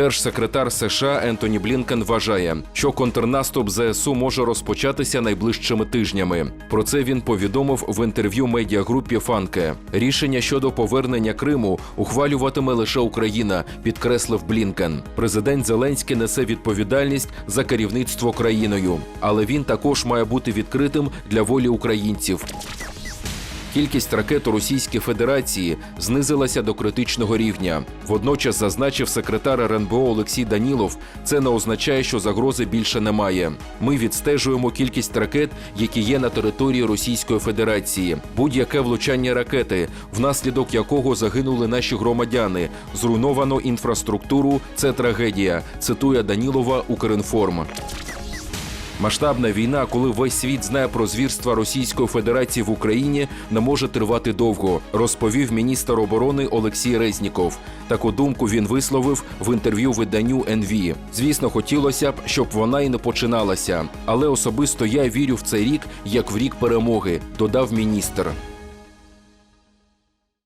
Держсекретар США Ентоні Блінкен вважає, що контрнаступ ЗСУ може розпочатися найближчими тижнями. Про це він повідомив в інтерв'ю медіагрупі Фанке. Рішення щодо повернення Криму ухвалюватиме лише Україна, підкреслив Блінкен. Президент Зеленський несе відповідальність за керівництво країною, але він також має бути відкритим для волі українців. Кількість ракет у Російській Федерації знизилася до критичного рівня. Водночас зазначив секретар РНБО Олексій Данілов, це не означає, що загрози більше немає. Ми відстежуємо кількість ракет, які є на території Російської Федерації. Будь-яке влучання ракети, внаслідок якого загинули наші громадяни, зруйновано інфраструктуру. Це трагедія. Цитує Данілова Укрінформ. Масштабна війна, коли весь світ знає про звірства Російської Федерації в Україні, не може тривати довго, розповів міністр оборони Олексій Резніков. Таку думку він висловив в інтерв'ю виданню НВ. Звісно, хотілося б, щоб вона і не починалася. Але особисто я вірю в цей рік як в рік перемоги, додав міністр.